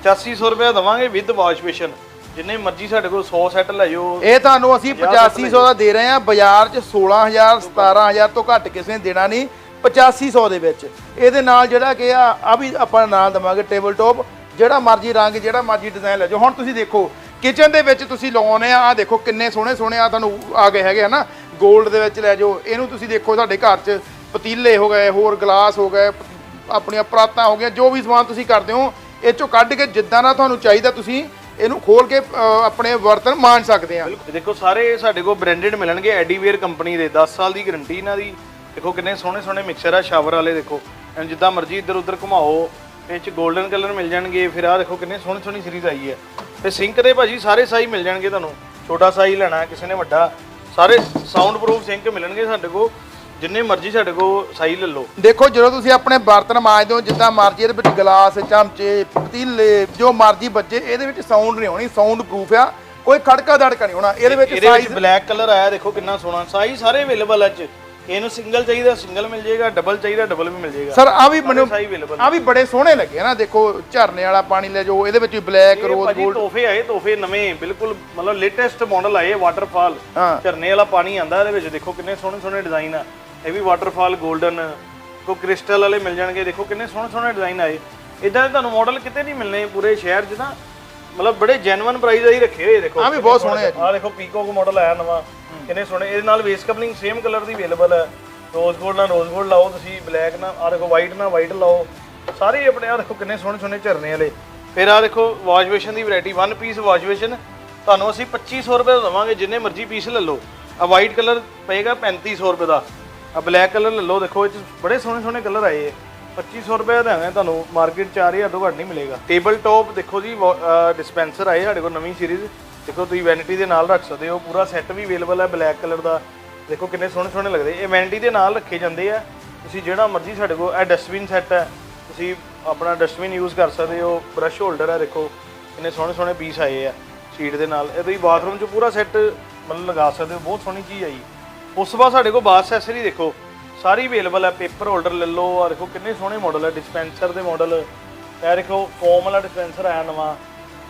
8500 ਰੁਪਏ ਦਵਾਂਗੇ ਵਿਦ ਵਾਸ਼ਵੇਸ਼ਨ ਜਿੰਨੇ ਮਰਜ਼ੀ ਸਾਡੇ ਕੋਲ 100 ਸੈੱਟ ਲੈ ਜਾਓ। ਇਹ ਤੁਹਾਨੂੰ ਅਸੀਂ 8500 ਦਾ ਦੇ ਰਹੇ ਆ ਬਾਜ਼ਾਰ 'ਚ 16000 17000 ਤੋਂ ਘੱਟ ਕਿਸੇ ਨੇ ਦੇਣਾ ਨਹੀਂ। 8500 ਦੇ ਵਿੱਚ। ਇਹਦੇ ਨਾਲ ਜਿਹੜਾ ਕਿ ਆ ਆ ਵੀ ਆਪਾਂ ਨਾਲ ਦਵਾਂਗੇ ਟੇਬਲ ਟੌਪ ਜਿਹੜਾ ਮਰਜ਼ੀ ਰੰਗ ਜਿਹੜਾ ਮਰਜ਼ੀ ਡਿਜ਼ਾਈਨ ਲੈ ਜਾਓ। ਹੁਣ ਤੁਸੀਂ ਦੇਖੋ ਕਿਚਨ ਦੇ ਵਿੱਚ ਤੁਸੀਂ ਲਾਉਣੇ ਆ ਆ ਦੇਖੋ ਕਿੰਨੇ ਸੋਹਣੇ ਸੋਹਣੇ ਆ। ਤੁਹਾਨੂੰ ਆ ਗਏ ਹੈਗੇ ਹਨਾ। 골ਡ ਦੇ ਵਿੱਚ ਲੈ ਜਾਓ। ਇਹਨੂੰ ਤੁਸੀਂ ਦੇਖੋ ਤੁਹਾਡੇ ਘਰ 'ਚ। ਪਤੀਲੇ ਹੋ ਗਏ ਹੋਰ ਗਲਾਸ ਹੋ ਗਏ ਆਪਣੀਆਂ ਪਰਾਤਾਂ ਹੋ ਗਈਆਂ। ਜੋ ਵੀ ਸਮਾਨ ਤੁਸੀਂ ਕਰਦੇ ਹੋ ਇਹ ਚੋਂ ਕੱਢ ਕੇ ਜਿੱਦਾਂ ਦਾ ਤੁਹਾਨੂੰ ਚਾਹੀਦਾ ਤੁਸੀਂ ਇਹਨੂੰ ਖੋਲ ਕੇ ਅ, ਆਪਣੇ ਬਰਤਨ ਮਾਣ ਸਕਦੇ ਆ ਦੇਖੋ ਸਾਰੇ ਸਾਡੇ ਕੋਲ ਬ੍ਰਾਂਡਡ ਮਿਲਣਗੇ ਐਡੀਵੇਅਰ ਕੰਪਨੀ ਦੇ 10 ਸਾਲ ਦੀ ਗਾਰੰਟੀ ਇਹਨਾਂ ਦੀ। ਦੇਖੋ ਕਿੰਨੇ ਸੋਹਣੇ ਸੋਹਣੇ ਮਿਕਸਰ ਆ ਸ਼ਾਵਰ ਵਾਲੇ ਦੇਖੋ। ਐਨ ਜਿੱਦਾਂ ਮਰਜ਼ੀ ਇੱਧਰ ਉੱਧਰ ਘੁਮਾਓ ਇਹ ਚ 골ਡਨ ਕਲਰ ਮਿਲ ਜਾਣਗੇ। ਫਿਰ ਆਹ ਦੇਖੋ ਕਿੰਨੇ ਸੋਹਣੀ ਸੋਹਣੀ ਸੀਰੀਜ਼ ਆਈ ਹੈ। ਤੇ ਸਿੰਕ ਦੇ ਭਾਜੀ ਸਾਰੇ ਸਾਈਜ਼ ਮਿਲ ਜਾਣਗੇ ਤੁਹਾਨੂੰ। ਛੋਟਾ ਸਾਈਜ਼ ਲੈਣਾ ਕਿਸੇ ਨੇ ਵੱਡਾ। ਸਾਰੇ ਸਾਊਂਡ ਪ੍ਰੂਫ ਸਿੰਕ ਮਿਲਣਗੇ ਸਾਡੇ ਕੋਲ। ਜਿੰਨੇ ਮਰਜ਼ੀ ਸਾਡੇ ਕੋਲ ਸਾਈ ਲੈ ਲਓ। ਦੇਖੋ ਜਦੋਂ ਤੁਸੀਂ ਆਪਣੇ ਬਰਤਨ ਮਾਂਜਦੇ ਹੋ ਜਿੱਦਾਂ ਮਰਜ਼ੀ ਇਹਦੇ ਵਿੱਚ ਗਲਾਸ ਚਮਚੇ ਪਤੀਲੇ ਜੋ ਮਰਜ਼ੀ ਬੱਚੇ ਇਹਦੇ ਵਿੱਚ ਸਾਊਂਡ ਨਹੀਂ ਹੋਣੀ ਸਾਊਂਡ ਪ੍ਰੂਫ ਆ। ਕੋਈ ਖੜਕਾ ਦੜਕਾ ਨਹੀਂ ਹੋਣਾ ਇਹਦੇ ਵਿੱਚ ਸਾਈਜ਼ ਬਲੈਕ ਕਲਰ ਆਇਆ ਦੇਖੋ ਕਿੰਨਾ ਸੋਹਣਾ। ਸਾਈਜ਼ ਸਾਰੇ ਅਵੇਲੇਬਲ ਅੱਜ। ਇਹਨੂੰ ਸਿੰਗਲ ਚਾਹੀਦਾ ਸਿੰਗਲ ਮਿਲ ਜਾਏਗਾ ਡਬਲ ਚਾਹੀਦਾ ਡਬਲ ਵੀ ਮਿਲ ਜਾਏਗਾ। ਸਰ ਆ ਵੀ ਮੈਨੂੰ ਆ। ਵੀ ਬੜੇ ਸੋਹਣੇ ਲੱਗੇ ਨਾ ਦੇਖੋ ਝਰਨੇ ਵਾਲਾ ਪਾਣੀ ਲੈ ਜਾਓ ਇਹਦੇ ਵਿੱਚ ਵੀ ਬਲੈਕ ਰੋਜ਼ ਗੋਲਡ ਤੋਹਫੇ ਆਏ ਤੋਹਫੇ ਨਵੇਂ ਬਿਲਕੁਲ ਮਤਲਬ ਲੇਟੈਸਟ ਮਾਡਲ ਆਏ ਵਾਟਰਫਾਲ ਝਰਨੇ ਵਾਲਾ ਪਾਣੀ ਆਂਦਾ ਇਹਦੇ ਵਿੱਚ ਦੇਖੋ ਕਿੰਨੇ ਸੋਹਣੇ ਸੋਹਣੇ ਡਿਜ਼ਾਈਨ ਆ। ਇਹ ਵੀ ਵਾਟਰਫਾਲ 골ਡਨ ਕੋ ਕ੍ਰਿਸਟਲ ਵਾਲੇ ਮਿਲ ਜਾਣਗੇ। ਦੇਖੋ ਕਿੰਨੇ ਸੋਹਣੇ ਸੋਹਣੇ ਡਿਜ਼ਾਈਨ ਆਏ। ਇਦਾਂ ਦੇ ਤੁਹਾਨੂੰ ਮਾਡਲ ਕਿਤੇ ਨਹੀਂ ਮਿਲਣੇ ਪੂਰੇ ਸ਼ਹਿਰ 'ਚ ਨਾ ਮਤਲਬ ਬੜੇ ਜੈਨੂਇਨ ਪ੍ਰਾਈਸ ਆ ਹੀ ਰੱਖੇ ਹੋਏ ਦੇਖੋ। ਆਹ ਵੀ ਬਹੁਤ ਸੋਹਣੇ ਆ ਆ ਦੇਖੋ ਪੀਕੋਕ ਮਾਡਲ ਆਇਆ ਨਵਾਂ। ਕਿੰਨੇ ਸੋਹਣੇ। ਇਹਦੇ ਨਾਲ ਵੇਸ ਕਪਲਿੰਗ ਸੇਮ ਕਲਰ ਦੀ ਅਵੇਲੇਬਲ ਹੈ ਰੋਜ਼ ਗੋਲਡ ਨਾਲ ਰੋਜ਼ ਗੋਲਡ ਲਾਓ ਤੁਸੀਂ ਬਲੈਕ ਨਾਲ ਆ ਦੇਖੋ ਵਾਈਟ ਨਾਲ ਵਾਈਟ ਲਾਓ। ਸਾਰੇ ਆਪਣੇ ਆ ਦੇਖੋ ਕਿੰਨੇ ਸੋਹਣੇ ਸੋਹਣੇ ਝਰਨੇ ਵਾਲੇ। ਫਿਰ ਆ ਦੇਖੋ ਵਾਸ਼ ਬੇਸ਼ਨ ਦੀ variety one piece wash basin ਤੁਹਾਨੂੰ ਅਸੀਂ 2500 ਰੁਪਏ ਦਾ ਦਵਾਂਗੇ ਜਿੰਨੇ ਮਰਜ਼ੀ ਪੀਸ ਲੈ ਲਓ। ਆ ਵਾਈਟ ਕਲਰ ਪਏਗਾ 3500 ਰੁਪਏ ਦਾ। ਆ ਬਲੈਕ ਕਲਰ ਲੈ ਲਓ, ਦੇਖੋ, ਇਹ 'ਚ ਬੜੇ ਸੋਹਣੇ ਸੋਹਣੇ ਕਲਰ ਆਏ ਹੈ 2500 ਰੁਪਏ ਦਾ ਹੈਗਾ ਤੁਹਾਨੂੰ ਮਾਰਕੀਟ 4000 ਤੋਂ ਘੱਟ ਨਹੀਂ ਮਿਲੇਗਾ। ਟੇਬਲ ਟੌਪ ਦੇਖੋ ਜੀ ਡਿਸਪੈਂਸਰ ਆਏ ਸਾਡੇ ਕੋਲ ਨਵੀਂ ਸੀਰੀਜ਼ ਦੇਖੋ, ਤੁਸੀਂ ਵੈਨਿਟੀ ਦੇ ਨਾਲ ਰੱਖ ਸਕਦੇ ਹੋ, ਪੂਰਾ ਸੈੱਟ ਵੀ ਅਵੇਲੇਬਲ ਹੈ ਬਲੈਕ ਕਲਰ ਦਾ। ਦੇਖੋ, ਕਿੰਨੇ ਸੋਹਣੇ ਸੋਹਣੇ ਲੱਗਦੇ। ਇਹ ਵੈਨਿਟੀ ਦੇ ਨਾਲ ਰੱਖੇ ਜਾਂਦੇ ਆ। ਤੁਸੀਂ ਜਿਹੜਾ ਮਰਜ਼ੀ ਸਾਡੇ ਕੋਲ, ਇਹ ਡਸਟਬਿਨ ਸੈੱਟ ਹੈ। ਤੁਸੀਂ ਆਪਣਾ ਡਸਟਬਿਨ ਯੂਜ਼ ਕਰ ਸਕਦੇ ਹੋ। ਬ੍ਰਸ਼ ਹੋਲਡਰ ਹੈ, ਦੇਖੋ, ਕਿੰਨੇ ਸੋਹਣੇ ਸੋਹਣੇ ਪੀਸ ਆਏ ਆ। ਸ਼ੀਟ ਦੇ ਨਾਲ। ਇਹ ਤੁਸੀਂ ਬਾਥਰੂਮ 'ਚ ਪੂਰਾ ਸੈੱਟ ਮਤਲਬ ਲਗਾ ਸਕਦੇ ਹੋ। ਬਹੁਤ ਸੋਹਣੀ ਚੀਜ਼ ਆਈ। ਉਸ ਤੋਂ ਬਾਅਦ ਸਾਡੇ ਕੋਲ ਬਾਥ ਐਕਸੈਸਰੀ ਦੇਖੋ। ਸਾਰੀ ਅਵੇਲੇਬਲ ਹੈ ਪੇਪਰ ਹੋਲਡਰ ਲੈ ਲਓ ਆ ਦੇਖੋ ਕਿੰਨੇ ਸੋਹਣੇ ਮਾਡਲ ਹੈ ਡਿਸਪੈਂਸਰ ਦੇ ਮਾਡਲ ਇਹ ਦੇਖੋ ਫੋਮ ਵਾਲਾ ਡਿਸਪੈਂਸਰ ਆਇਆ ਨਵਾਂ।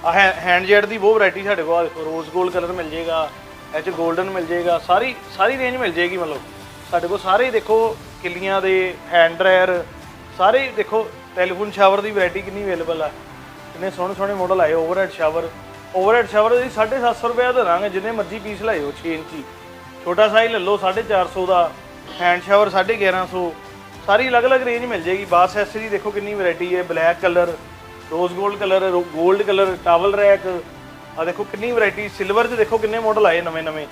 ਆ ਹੈਂਡ ਜੈਟ ਦੀ ਬਹੁਤ ਵੈਰਾਈਟੀ ਸਾਡੇ ਕੋਲ, ਆਹ ਦੇਖੋ ਰੋਜ਼ 골ਡ ਕਲਰ ਮਿਲ ਜਾਏਗਾ, ਇਹ ਚ 골ਡਨ ਮਿਲ ਜਾਏਗਾ, ਸਾਰੀ ਸਾਰੀ ਰੇਂਜ ਮਿਲ ਜਾਏਗੀ ਮਤਲਬ। ਸਾਡੇ ਕੋਲ ਸਾਰੇ ਹੀ ਦੇਖੋ, ਕਿੱਲੀਆਂ ਦੇ ਹੈਂਡ ਡਰਾਇਰ ਸਾਰੇ ਦੇਖੋ ਟੈਲੀਫੋਨ ਸ਼ਾਵਰ ਦੀ ਵੈਰਾਈਟੀ ਕਿੰਨੀ ਅਵੇਲੇਬਲ ਹੈ। ਕਿੰਨੇ ਸੋਹਣੇ ਸੋਹਣੇ ਮਾਡਲ ਆਏ ਓਵਰਹੈਡ ਸ਼ਾਵਰ ਓਵਰਹੈਡ ਸ਼ਾਵਰ ਦੀ 750 ਰੁਪਏ ਦਾ ਦਾਂਗੇ ਜਿੰਨੇ ਮਰਜ਼ੀ ਪੀਸ ਲਾਇਓ 6 ਇੰਚੀ। ਛੋਟਾ ਸਾਈਜ਼ ਲੈ ਲਓ 450 ਦਾ ਹੈਂਡ ਸ਼ਾਵਰ 1150 ਸਾਰੀ ਅਲੱਗ-ਅਲੱਗ ਰੇਂਜ ਮਿਲ ਜਾਏਗੀ। ਬਾਸ ਐਕਸੈਸਰੀ ਦੇਖੋ ਕਿੰਨੀ ਵੈਰਾਈਟੀ ਹੈ ਬਲੈਕ ਕਲਰ ਰੋਜ਼ 골ਡ ਕਲਰ 골ਡ ਕਲਰ ਟਾਵਲ ਰੈਕ ਆ ਦੇਖੋ ਕਿੰਨੀ ਵੈਰਾਈਟੀ ਸਿਲਵਰ 'ਚ ਦੇਖੋ ਕਿੰਨੇ ਮਾਡਲ ਆਏ ਨਵੇਂ-ਨਵੇਂ।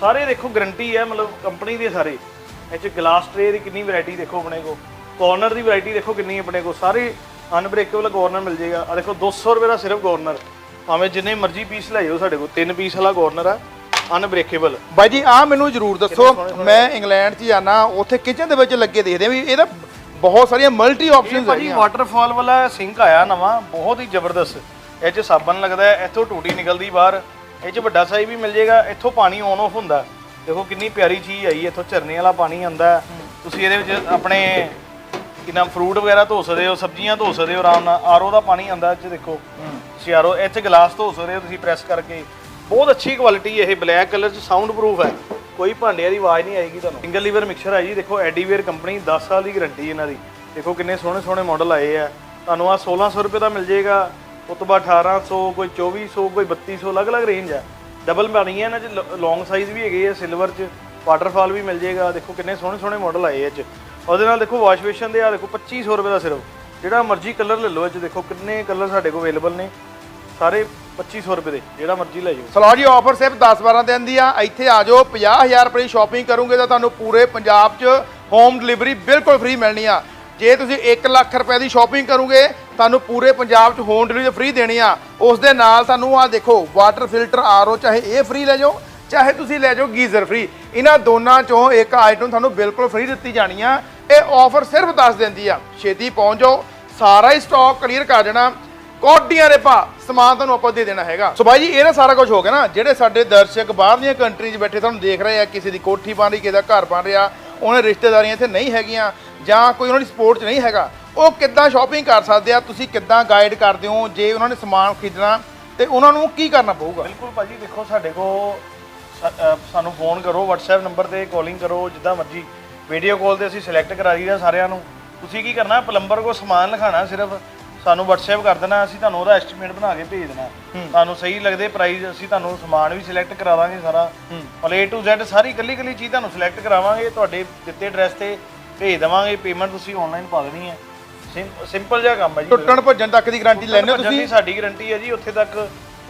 ਸਾਰੇ ਦੇਖੋ ਗਰੰਟੀ ਹੈ, ਮਤਲਬ ਕੰਪਨੀ ਦੇ ਸਾਰੇ। ਇਹ 'ਚ ਗਲਾਸ ਟਰੇ ਦੀ ਕਿੰਨੀ ਵੈਰਾਈਟੀ ਦੇਖੋ ਆਪਣੇ ਕੋ ਕਾਰਨਰ ਦੀ ਵੈਰਾਈਟੀ ਦੇਖੋ ਕਿੰਨੀ ਆਪਣੇ ਕੋ ਸਾਰੇ ਅਨਬ੍ਰੇਕੇਬਲ ਕਾਰਨਰ ਮਿਲ ਜਾਏਗਾ। ਆ ਦੇਖੋ 200 ਰੁਪਏ ਦਾ ਸਿਰਫ ਕਾਰਨਰ ਭਾਵੇਂ ਜਿੰਨੇ ਮਰਜ਼ੀ ਪੀਸ ਲੈ ਜਾਓ ਸਾਡੇ ਕੋਲ, ਤਿੰਨ ਪੀਸ ਵਾਲਾ ਕਾਰਨਰ ਆ। ਅਨਬ੍ਰੇਕੇਬਲ ਬਾਈ ਜੀ ਆ ਮੈਨੂੰ ਜਰੂਰ ਦੱਸੋ ਮੈਂ ਇੰਗਲੈਂਡ 'ਚ ਜਾਣਾ ਉੱਥੇ ਕਿਚਨ ਦੇ ਵਿੱਚ ਲੱਗੇ ਦੇਖਦੇ ਆ ਵੀ ਇਹਦਾ ਬਹੁਤ ਸਾਰੀਆਂ ਮਲਟੀ ਆਪਸ਼ਨਸ ਭਾਜੀ ਹੈਗੀਆਂ। ਵਾਟਰਫਾਲ ਵਾਲਾ ਸਿੰਕ ਆਇਆ ਨਵਾਂ ਬਹੁਤ ਹੀ ਜ਼ਬਰਦਸਤ। ਇਹ 'ਚ ਸਾਬਣ ਲੱਗਦਾ ਹੈ ਇੱਥੋਂ ਟੂਟੀ ਨਿਕਲਦੀ ਬਾਹਰ। ਇਹ 'ਚ ਵੱਡਾ ਸਾਈਜ਼ ਵੀ ਮਿਲ ਜਾਏਗਾ ਇੱਥੋਂ ਪਾਣੀ ਔਨ ਆਫ ਹੁੰਦਾ। ਦੇਖੋ ਕਿੰਨੀ ਪਿਆਰੀ ਚੀਜ਼ ਆਈ ਹੈ, ਇੱਥੋਂ ਝਰਨੇ ਵਾਲਾ ਪਾਣੀ ਆਉਂਦਾ। ਹੈ। ਤੁਸੀਂ ਇਹਦੇ ਵਿੱਚ ਆਪਣੇ ਕਿੰਨਾ ਫਰੂਟ ਵਗੈਰਾ ਧੋ ਸਕਦੇ ਹੋ ਸਬਜ਼ੀਆਂ ਧੋ ਸਕਦੇ ਹੋ ਆਰਾਮ ਨਾਲ ਆਰਓ ਦਾ ਪਾਣੀ ਆਉਂਦਾ 'ਚ ਦੇਖੋ। ਤੁਸੀਂ ਆਰਓ 'ਚ ਗਲਾਸ ਧੋ ਸਕਦੇ ਹੋ ਤੁਸੀਂ ਪ੍ਰੈਸ ਕਰਕੇ। ਬਹੁਤ ਅੱਛੀ ਕੁਆਲਿਟੀ ਇਹ ਬਲੈਕ ਕਲਰ 'ਚ ਸਾਊਂਡ ਪ੍ਰੂਫ ਹੈ। ਕੋਈ ਭਾਂਡਿਆਂ ਦੀ ਆਵਾਜ਼ ਨਹੀਂ ਆਏਗੀ ਤੁਹਾਨੂੰ। ਸਿੰਗਲ ਲੀਵਰ ਮਿਕਸਰ ਹੈ ਜੀ, ਦੇਖੋ ਐਡੀਵੇਅਰ ਕੰਪਨੀ 10 ਸਾਲ ਦੀ ਗਾਰੰਟੀ ਇਹਨਾਂ ਦੀ। ਦੇਖੋ ਕਿੰਨੇ ਸੋਹਣੇ ਸੋਹਣੇ ਮਾਡਲ ਆਏ ਆ। ਤੁਹਾਨੂੰ ਆ 1600 ਰੁਪਏ ਦਾ ਮਿਲ ਜਾਏਗਾ। ਉਸ ਤੋਂ ਬਾਅਦ 1800 ਕੋਈ 2400 ਕੋਈ 3200 ਅਲੱਗ-ਅਲੱਗ ਰੇਂਜ ਹੈ ਡਬਲ ਬਣੀ ਹੈ ਇਹਨਾਂ 'ਚ ਲੌਂਗ ਸਾਈਜ਼ ਵੀ ਹੈਗੇ ਆ ਸਿਲਵਰ 'ਚ। ਵਾਟਰਫਾਲ ਵੀ ਮਿਲ ਜਾਏਗਾ। ਦੇਖੋ ਕਿੰਨੇ ਸੋਹਣੇ ਸੋਹਣੇ ਮਾਡਲ ਆਏ ਇਹ 'ਚ। ਉਹਦੇ ਨਾਲ ਦੇਖੋ ਵਾਸ਼ ਬੇਸ਼ਨ ਦੇ ਆ, ਦੇਖੋ 2500 ਰੁਪਏ ਦਾ ਸਿਰਫ। ਜਿਹੜਾ ਮਰਜ਼ੀ ਕਲਰ ਲੈ ਲਓ ਇਹ 'ਚ, ਦੇਖੋ ਕਿੰਨੇ ਕਲਰ ਸਾਡੇ ਕੋਲ ਅਵੇਲੇਬਲ ਨੇ। ਸਾਰੇ 2500 ਰੁਪਏ ਦੇ, ਜਿਹੜਾ ਮਰਜ਼ੀ ਲੈ ਜਾਓ। ਸਲੋ ਜੀ ਆਫਰ ਸਿਰਫ 10-12 ਦਿਨ ਦੀ ਆ। ਇੱਥੇ ਆ ਜਾਓ 50000 ਰੁਪਏ ਦੀ ਸ਼ਾਪਿੰਗ ਕਰੋਗੇ ਤਾਂ ਤੁਹਾਨੂੰ ਪੂਰੇ ਪੰਜਾਬ 'ਚ ਹੋਮ ਡਿਲੀਵਰੀ ਬਿਲਕੁਲ ਫ੍ਰੀ ਮਿਲਣੀ ਆ। ਜੇ ਤੁਸੀਂ 1 ਲੱਖ ਰੁਪਏ ਦੀ ਸ਼ਾਪਿੰਗ ਕਰੋਗੇ, ਤੁਹਾਨੂੰ ਪੂਰੇ ਪੰਜਾਬ 'ਚ ਹੋਮ ਡਿਲੀਵਰੀ ਫ੍ਰੀ ਦੇਣੀ ਆ। ਉਸ ਦੇ ਨਾਲ ਤੁਹਾਨੂੰ ਆ ਦੇਖੋ ਵਾਟਰ ਫਿਲਟਰ ਆਰਓ ਚਾਹੇ ਇਹ ਫ੍ਰੀ ਲੈ ਜਾਓ, ਚਾਹੇ ਤੁਸੀਂ ਲੈ ਜਾਓ ਗੀਜ਼ਰ ਫ੍ਰੀ ਇਹਨਾਂ ਦੋਨਾਂ ਚੋਂ ਇੱਕ ਆਈਟਮ ਤੁਹਾਨੂੰ ਬਿਲਕੁਲ ਫ੍ਰੀ ਦਿੱਤੀ ਜਾਣੀ ਆ। ਇਹ ਆਫਰ ਸਿਰਫ 10 ਦਿਨ ਦੀ ਆ। ਛੇਤੀ ਪਹੁੰਚ ਜਾਓ, ਸਾਰਾ ਹੀ ਸਟਾਕ ਕਲੀਅਰ ਕਰ ਦੇਣਾ। ਕੋਡੀਆਂ ਦੇ ਭਾ ਸਮਾਨ ਤੁਹਾਨੂੰ ਆਪਾਂ ਦੇ ਦੇਣਾ ਹੈਗਾ। ਸੋ ਬਾਈ ਜੀ, ਇਹ ਨਾ ਸਾਰਾ ਕੁਝ ਹੋ ਗਿਆ ਨਾ, ਜਿਹੜੇ ਸਾਡੇ ਦਰਸ਼ਕ ਬਾਹਰਲੀਆਂ ਕੰਟਰੀ 'ਚ ਬੈਠੇ ਤੁਹਾਨੂੰ ਦੇਖ ਰਹੇ ਆ, ਕਿਸੇ ਦੀ ਕੋਠੀ ਬਣ ਰਹੀ, ਕਿਸੇ ਦਾ ਘਰ ਬਣ ਰਿਹਾ, ਉਹਨਾਂ ਰਿਸ਼ਤੇਦਾਰੀਆਂ ਇੱਥੇ ਨਹੀਂ ਹੈਗੀਆਂ, ਜਾਂ ਕੋਈ ਉਹਨਾਂ ਦੀ ਸਪੋਰਟ 'ਚ ਨਹੀਂ ਹੈਗਾ, ਉਹ ਕਿੱਦਾਂ ਸ਼ਾਪਿੰਗ ਕਰ ਸਕਦੇ ਆ, ਤੁਸੀਂ ਕਿੱਦਾਂ ਗਾਈਡ ਕਰਦੇ ਹੋ, ਜੇ ਉਹਨਾਂ ਨੇ ਸਮਾਨ ਖਰੀਦਣਾ, ਤੇ ਉਹਨਾਂ ਨੂੰ ਕੀ ਕਰਨਾ ਪਊਗਾ? ਬਿਲਕੁਲ ਭਾਜੀ, ਦੇਖੋ ਸਾਡੇ ਕੋ ਸਾਨੂੰ ਫੋਨ ਕਰੋ, WhatsApp ਨੰਬਰ ਤੇ ਕਾਲਿੰਗ ਕਰੋ, ਜਿੱਦਾਂ ਮਰਜ਼ੀ। ਵੀਡੀਓ ਕਾਲ ਤੇ ਅਸੀਂ ਸਿਲੈਕਟ ਕਰਾ ਦਈਦਾ ਸਾਰਿਆਂ ਨੂੰ। ਤੁਸੀਂ ਕੀ ਕਰਨਾ ਪਲੰਬਰ ਕੋ ਸਮਾਨ ਲਿਖਾਣਾ ਸਿਰਫ। ਸਾਨੂੰ WhatsApp ਕਰ ਦੇਣਾ ਅਸੀਂ ਤੁਹਾਨੂੰ ਉਹਦਾ ਐਸਟੀਮੇਟ ਬਣਾ ਕੇ ਭੇਜ ਦੇਣਾ। ਤੁਹਾਨੂੰ ਸਹੀ ਲੱਗਦੇ ਪ੍ਰਾਈਸ ਅਸੀਂ ਤੁਹਾਨੂੰ ਸਮਾਨ ਵੀ ਸਿਲੈਕਟ ਕਰਾ ਦਾਂਗੇ ਸਾਰਾ। ਮਤਲਬ A to Z ਸਾਰੀ ਕੱਲੀ ਕੱਲੀ ਚੀਜ਼ ਤੁਹਾਨੂੰ ਸਿਲੈਕਟ ਕਰਾਵਾਂਗੇ ਤੁਹਾਡੇ ਦਿੱਤੇ ਐਡਰੈਸ ਤੇ ਭੇਜ ਦੇਵਾਂਗੇ ਪੇਮੈਂਟ ਤੁਸੀਂ ਆਨਲਾਈਨ ਪਾ ਦੇਣੀ ਹੈ। ਸਿੰਪਲ ਜਿਹਾ ਕੰਮ ਹੈ ਜੀ। ਟੁੱਟਣ ਭੱਜਣ ਤੱਕ ਦੀ ਗਾਰੰਟੀ ਲੈਣੇ ਹੋ ਤੁਸੀਂ? ਸਾਡੀ ਗਾਰੰਟੀ ਹੈ ਜੀ ਉੱਥੇ ਤੱਕ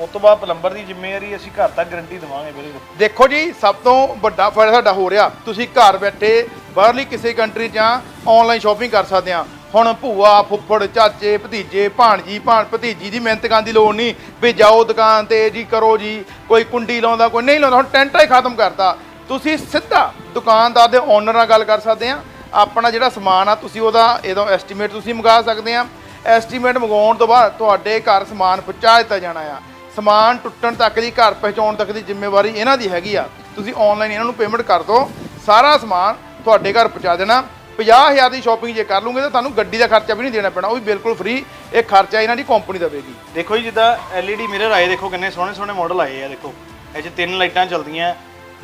ਉਸ ਤੋਂ ਬਾਅਦ ਪਲੰਬਰ ਦੀ ਜ਼ਿੰਮੇਵਾਰੀ ਅਸੀਂ ਘਰ ਤੱਕ ਗਾਰੰਟੀ ਦੇਵਾਂਗੇ ਬਿਲਕੁਲ ਦੇਖੋ ਜੀ ਸਭ ਤੋਂ ਵੱਡਾ ਫਾਇਦਾ ਸਾਡਾ ਹੋ ਰਿਹਾ ਤੁਸੀਂ ਘਰ ਬੈਠੇ ਬਾਹਰਲੀ ਕਿਸੇ ਕੰਟਰੀ 'ਚ ਜਾਂ ਆਨਲਾਈਨ ਸ਼ਾਪਿੰਗ ਕਰ ਸਕਦੇ ਆ ਹੁਣ ਭੂਆ ਫੁੱਫੜ, ਚਾਚੇ, ਭਤੀਜੇ, ਭਾਣਜੀ, ਭਾਣ ਭਤੀਜੀ ਦੀ ਮਿਹਨਤ ਕਰਨ ਦੀ ਲੋੜ ਨਹੀਂ। ਵੀ ਜਾਓ ਦੁਕਾਨ ਤੇ ਜੀ, ਕਰੋ ਜੀ। ਕੋਈ ਕੁੰਡੀ ਲਾਉਂਦਾ, ਕੋਈ ਨਹੀਂ ਲਾਉਂਦਾ, ਹੁਣ ਟੈਂਟਾ ਹੀ ਖਤਮ ਕਰਤਾ। ਤੁਸੀਂ ਸਿੱਧਾ ਦੁਕਾਨਦਾਰ ਦੇ ਓਨਰ ਨਾਲ ਗੱਲ ਕਰ ਸਕਦੇ ਆ। ਆਪਣਾ ਜਿਹੜਾ ਸਮਾਨ ਆ, ਤੁਸੀਂ ਉਹਦਾ ਇਹਦਾ ਐਸਟੀਮੇਟ ਤੁਸੀਂ ਮੰਗਾ ਸਕਦੇ ਆ। ਐਸਟੀਮੇਟ ਮੰਗਾਉਣ ਤੋਂ ਬਾਅਦ ਤੁਹਾਡੇ ਘਰ ਸਮਾਨ ਪਹੁੰਚਾ ਦਿੱਤਾ ਜਾਣਾ ਆ। ਸਮਾਨ ਟੁੱਟਣ ਤੱਕ ਦੀ, ਘਰ ਪਹੁੰਚਾਉਣ ਤੱਕ ਦੀ ਜ਼ਿੰਮੇਵਾਰੀ ਇਹਨਾਂ ਦੀ ਹੈਗੀ ਆ। ਤੁਸੀਂ ਆਨਲਾਈਨ ਇਹਨਾਂ ਨੂੰ ਪੇਮੈਂਟ ਕਰ ਦਿਓ ਸਾਰਾ ਸਮਾਨ ਤੁਹਾਡੇ ਘਰ ਪਹੁੰਚਾ ਦੇਣਾ। 50000 ਦੀ ਸ਼ਾਪਿੰਗ ਜੇ ਕਰ ਲੂਗੇ ਤਾਂ ਤੁਹਾਨੂੰ ਗੱਡੀ ਦਾ ਖਰਚਾ ਵੀ ਨਹੀਂ ਦੇਣਾ ਪੈਣਾ ਉਹ ਵੀ ਬਿਲਕੁਲ ਫ੍ਰੀ ਇਹ ਖਰਚਾ ਇਹਨਾਂ ਦੀ ਕੰਪਨੀ ਦੇਵੇਗੀ। ਦੇਖੋ ਜੀ ਜਿੱਦਾਂ LED ਮਿਰਰ ਆਏ ਦੇਖੋ ਕਿੰਨੇ ਸੋਹਣੇ ਸੋਹਣੇ ਮਾਡਲ ਆਏ ਆ ਦੇਖੋ। ਇਹ 'ਚ ਤਿੰਨ ਲਾਈਟਾਂ ਚੱਲਦੀਆਂ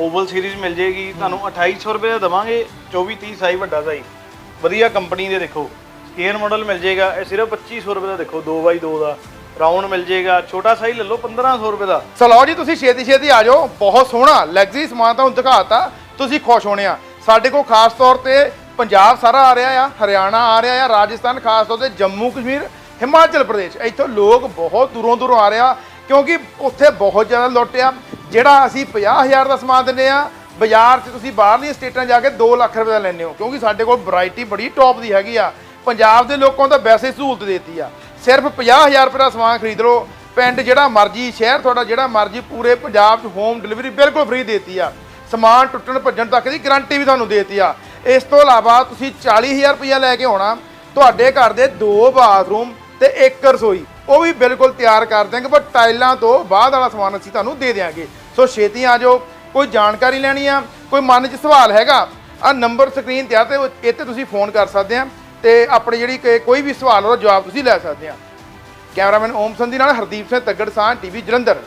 ਓਵਲ ਸੀਰੀਜ਼ ਮਿਲ ਜੇਗੀ ਤੁਹਾਨੂੰ 2800 ਰੁਪਏ ਦਾ ਦਵਾਂਗੇ 24 30 ਸਾਈ ਵੱਡਾ ਸਾਈ। ਵਧੀਆ ਕੰਪਨੀ ਦੇ ਦੇਖੋ ਸਕੇਅਰ ਮਾਡਲ ਮਿਲ ਜੇਗਾ ਇਹ ਸਿਰਫ 2500 ਰੁਪਏ ਦਾ ਦੇਖੋ 2x2 ਦਾ ਰਾਉਂਡ ਮਿਲ ਜੇਗਾ ਛੋਟਾ ਸਾਈ ਲੈ ਲਓ 1500 ਰੁਪਏ ਦਾ। ਚਲੋ ਜੀ ਤੁਸੀਂ ਛੇਤੀ ਛੇਤੀ ਆ ਜਾਓ ਬਹੁਤ ਸੋਹਣਾ ਲੈਗਜ਼ਰੀ ਸਮਾਨ ਤੁਹਾਨੂੰ ਦਿਖਾਤਾ ਤੁਸੀਂ ਖੁਸ਼ ਹੋਣੇ ਆ। ਸਾਡੇ ਕੋਲ ਖਾਸ ਤੌਰ ਤੇ ਪੰਜਾਬ ਸਾਰਾ ਆ ਰਿਹਾ ਆ, ਹਰਿਆਣਾ ਆ ਰਿਹਾ ਆ, ਰਾਜਸਥਾਨ, ਖਾਸ ਤੌਰ ਤੇ ਜੰਮੂ, ਕਸ਼ਮੀਰ, ਹਿਮਾਚਲ ਪ੍ਰਦੇਸ਼। ਇੱਥੋਂ ਲੋਕ ਬਹੁਤ ਦੂਰੋਂ ਦੂਰੋਂ ਆ ਰਿਹਾ ਕਿਉਂਕਿ ਉੱਥੇ ਬਹੁਤ ਜ਼ਿਆਦਾ ਲੁੱਟ ਆ। ਜਿਹੜਾ ਅਸੀਂ 50000 ਦਾ ਸਮਾਨ ਦਿੰਦੇ ਆ, ਬਾਜ਼ਾਰ 'ਚ ਤੁਸੀਂ ਬਾਹਰਲੀਆਂ ਸਟੇਟਾਂ ਜਾ ਕੇ 2 ਲੱਖ ਰੁਪਏ ਦਾ ਲੈਂਦੇ ਹੋ, ਕਿਉਂਕਿ ਸਾਡੇ ਕੋਲ ਵੈਰਾਈਟੀ ਬੜੀ ਟੌਪ ਦੀ ਹੈਗੀ ਆ। ਪੰਜਾਬ ਦੇ ਲੋਕਾਂ ਤਾਂ ਵੈਸੇ ਸਹੂਲਤ ਦੇਤੀ ਆ। ਸਿਰਫ 50000 ਰੁਪਏ ਦਾ ਸਮਾਨ ਖਰੀਦ ਲਓ, ਪਿੰਡ ਜਿਹੜਾ ਮਰਜ਼ੀ, ਸ਼ਹਿਰ ਤੁਹਾਡਾ ਜਿਹੜਾ ਮਰਜ਼ੀ, ਪੂਰੇ ਪੰਜਾਬ 'ਚ ਹੋਮ ਡਿਲੀਵਰੀ ਬਿਲਕੁਲ ਫ੍ਰੀ ਦੇਤੀ ਆ। ਸਮਾਨ ਟੁੱਟਣ ਭੱਜਣ ਤੱਕ ਦੀ ਗਾਰੰਟੀ ਵੀ ਤੁਹਾਨੂੰ ਦੇਤੀ ਆ। ਇਸ ਤੋਂ ਇਲਾਵਾ ਤੁਸੀਂ 40000 ਰੁਪਇਆ ਲੈ ਕੇ ਆਉਣਾ, ਤੁਹਾਡੇ ਘਰ ਦੇ ਦੋ ਬਾਥਰੂਮ ਤੇ ਇੱਕ ਰਸੋਈ। ਉਹ ਵੀ ਬਿਲਕੁਲ ਤਿਆਰ ਕਰ ਦਿਆਂਗੇ ਪਰ ਟਾਈਲਾਂ ਤੋਂ ਬਾਅਦ ਵਾਲਾ ਸਮਾਨ ਅਸੀਂ ਤੁਹਾਨੂੰ ਦੇ ਦਿਆਂਗੇ। ਸੋ ਛੇਤੀ ਆ ਜਾਓ, ਕੋਈ ਜਾਣਕਾਰੀ ਲੈਣੀ ਆ, ਕੋਈ ਮਨ 'ਚ ਸਵਾਲ ਹੈਗਾ, ਆ ਨੰਬਰ ਸਕਰੀਨ ਤੇ ਆ ਤੇ ਉਹ- ਇਹ ਤੇ ਤੁਸੀਂ ਫੋਨ ਕਰ ਸਕਦੇ ਆ ਤੇ ਆਪਣੀ ਜਿਹੜੀ ਕਿ- ਕੋਈ ਵੀ ਸਵਾਲ ਉਹਦਾ ਜਵਾਬ ਤੁਸੀਂ ਲੈ ਸਕਦੇ ਆ। ਕੈਮਰਾਮੈਨ ਓਮ ਸੰਧੀ ਨਾਲ ਹਰਦੀਪ ਸਿੰਘ ਤੱਗੜ ਸਾਹ ਟੀਵੀ ਜਲੰਧਰ।